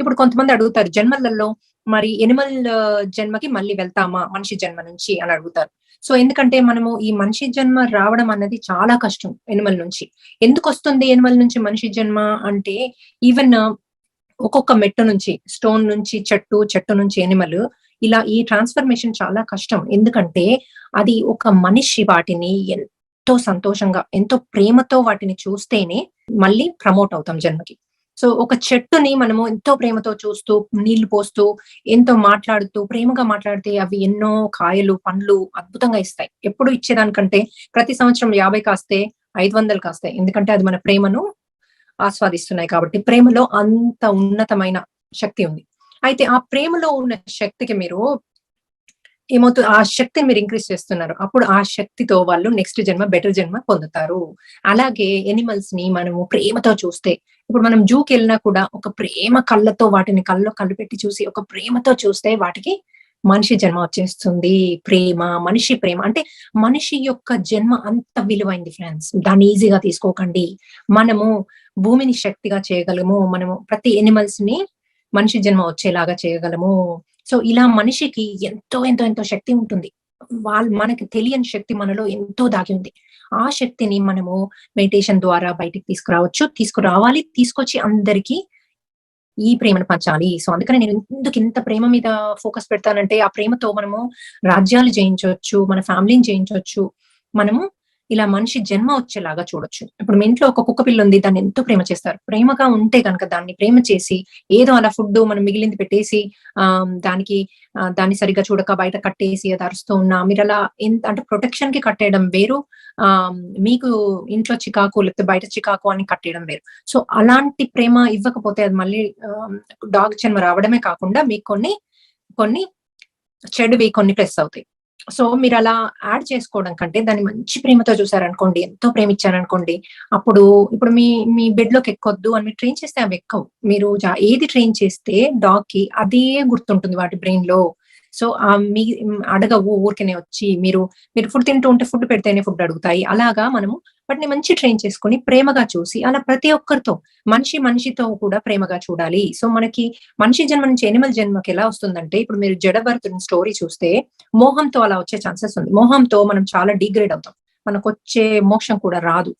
ఇప్పుడు కొంతమంది అడుగుతారు జన్మలలో మరి ఎనిమల్ జన్మకి మళ్ళీ వెళ్తామా? మనిషి జన్మ నుంచి అని అడుగుతారు. సో ఎందుకంటే మనము ఈ మనిషి జన్మ రావడం అన్నది చాలా కష్టం ఎనిమల్ నుంచి. ఎందుకు వస్తుంది ఎనిమల్ నుంచి మనిషి జన్మ అంటే ఈవెన్ ఒక్కొక్క మెట్టు నుంచి స్టోన్ నుంచి చెట్టు చెట్టు నుంచి ఎనిమల్ ఇలా ఈ ట్రాన్స్ఫర్మేషన్ చాలా కష్టం. ఎందుకంటే అది ఒక మనిషి వాటిని ఎంతో సంతోషంగా ఎంతో ప్రేమతో వాటిని చూస్తేనే మళ్ళీ ప్రమోట్ అవుతాం జన్మకి. సో ఒక చెట్టుని మనము ఎంతో ప్రేమతో చూస్తూ నీళ్ళు పోస్తూ ఎంతో మాట్లాడుతూ ప్రేమగా మాట్లాడితే అవి ఎన్నో కాయలు పండ్లు అద్భుతంగా ఇస్తాయి. ఎప్పుడు ఇచ్చేదానికంటే ప్రతి సంవత్సరం యాభై కాస్తే ఐదు వందలు కాస్తాయి. ఎందుకంటే అది మన ప్రేమను ఆస్వాదిస్తున్నాయి కాబట్టి ప్రేమలో అంత ఉన్నతమైన శక్తి ఉంది. అయితే ఆ ప్రేమలో ఉన్న శక్తికి మీరు ఏమవుతుంది ఆ శక్తిని మీరు ఇంక్రీజ్ చేస్తున్నారు. అప్పుడు ఆ శక్తితో వాళ్ళు నెక్స్ట్ జన్మ బెటర్ జన్మ పొందుతారు. అలాగే ఎనిమల్స్ని మనము ప్రేమతో చూస్తే ఇప్పుడు మనం జూకి వెళ్ళినా కూడా ఒక ప్రేమ కళ్ళతో వాటిని కళ్ళలో కళ్ళు పెట్టి చూసి ఒక ప్రేమతో చూస్తే వాటికి మనిషి జన్మ వచ్చేస్తుంది. ప్రేమ మనిషి ప్రేమ. అంటే మనిషి యొక్క జన్మ అంత విలువైంది ఫ్రెండ్స్ దాన్ని ఈజీగా తీసుకోకండి. మనము భూమిని శక్తిగా చేయగలము. మనము ప్రతి ఎనిమల్స్ని మనిషి జన్మ వచ్చేలాగా చేయగలము. సో ఇలా మనిషికి ఎంతో ఎంతో ఎంతో శక్తి ఉంటుంది. వాళ్ళ మనకి తెలియని శక్తి మనలో ఎంతో దాగి ఉంది. ఆ శక్తిని మనము మెడిటేషన్ ద్వారా బయటికి తీసుకురావచ్చు తీసుకురావాలి తీసుకొచ్చి అందరికీ ఈ ప్రేమను పంచాలి. సో అందుకని నేను ఎందుకు ఇంత ప్రేమ మీద ఫోకస్ పెడతానంటే ఆ ప్రేమతో మనము రాజ్యాలు జయించవచ్చు మన ఫ్యామిలీని జయించవచ్చు మనము ఇలా మనిషి జన్మ వచ్చేలాగా చూడొచ్చు. ఇప్పుడు మీ ఇంట్లో ఒక కుక్క పిల్ల ఉంది దాన్ని ఎంతో ప్రేమ చేస్తారు. ప్రేమగా ఉంటే కనుక దాన్ని ప్రేమ చేసి ఏదో అలా ఫుడ్ మనం మిగిలింది పెట్టేసి ఆ దానికి దాన్ని సరిగ్గా చూడక బయట కట్టేసి అది అరుస్తూ ఉన్నా మీరు అలా ఎంత అంటే ప్రొటెక్షన్కి కట్టేయడం వేరు ఆ మీకు ఇంట్లో చికాకు లేకపోతే బయట చికాకు అని కట్టేయడం వేరు. సో అలాంటి ప్రేమ ఇవ్వకపోతే అది మళ్ళీ డాగ్ జన్మ రావడమే కాకుండా మీకు కొన్ని కొన్ని చెడువి కొన్ని ప్లస్ అవుతాయి. సో మీరు అలా యాడ్ చేసుకోవడం కంటే దాన్ని మంచి ప్రేమతో చూసారనుకోండి ఎంతో ప్రేమించారనుకోండి అప్పుడు ఇప్పుడు మీ మీ బెడ్లోకి ఎక్కొద్దు అని మీరు ట్రైన్ చేస్తే అవి ఎక్కవు. మీరు ఏది ట్రైన్ చేస్తే డాగ్కి అదే గుర్తుంటుంది వాటి బ్రెయిన్లో సో ఆ మీ అడగవు ఊరికనే వచ్చి మీరు మీరు ఫుడ్ తింటూ ఉంటే ఫుడ్ పెడితేనే ఫుడ్ అడుగుతాయి. అలాగా మనము వాటిని మంచి ట్రైన్ చేసుకుని ప్రేమగా చూసి అలా ప్రతి ఒక్కరితో మనిషి మనిషితో కూడా ప్రేమగా చూడాలి. సో మనకి మనిషి జన్మ నుంచి ఎనిమల్ జన్మకి ఎలా వస్తుందంటే ఇప్పుడు మీరు జడభరతుని స్టోరీ చూస్తే మోహంతో అలా వచ్చే ఛాన్సెస్ ఉంది. మోహంతో మనం చాలా డిగ్రేడ్ అవుతాం. మనకు వచ్చే మోక్షం కూడా రాదు.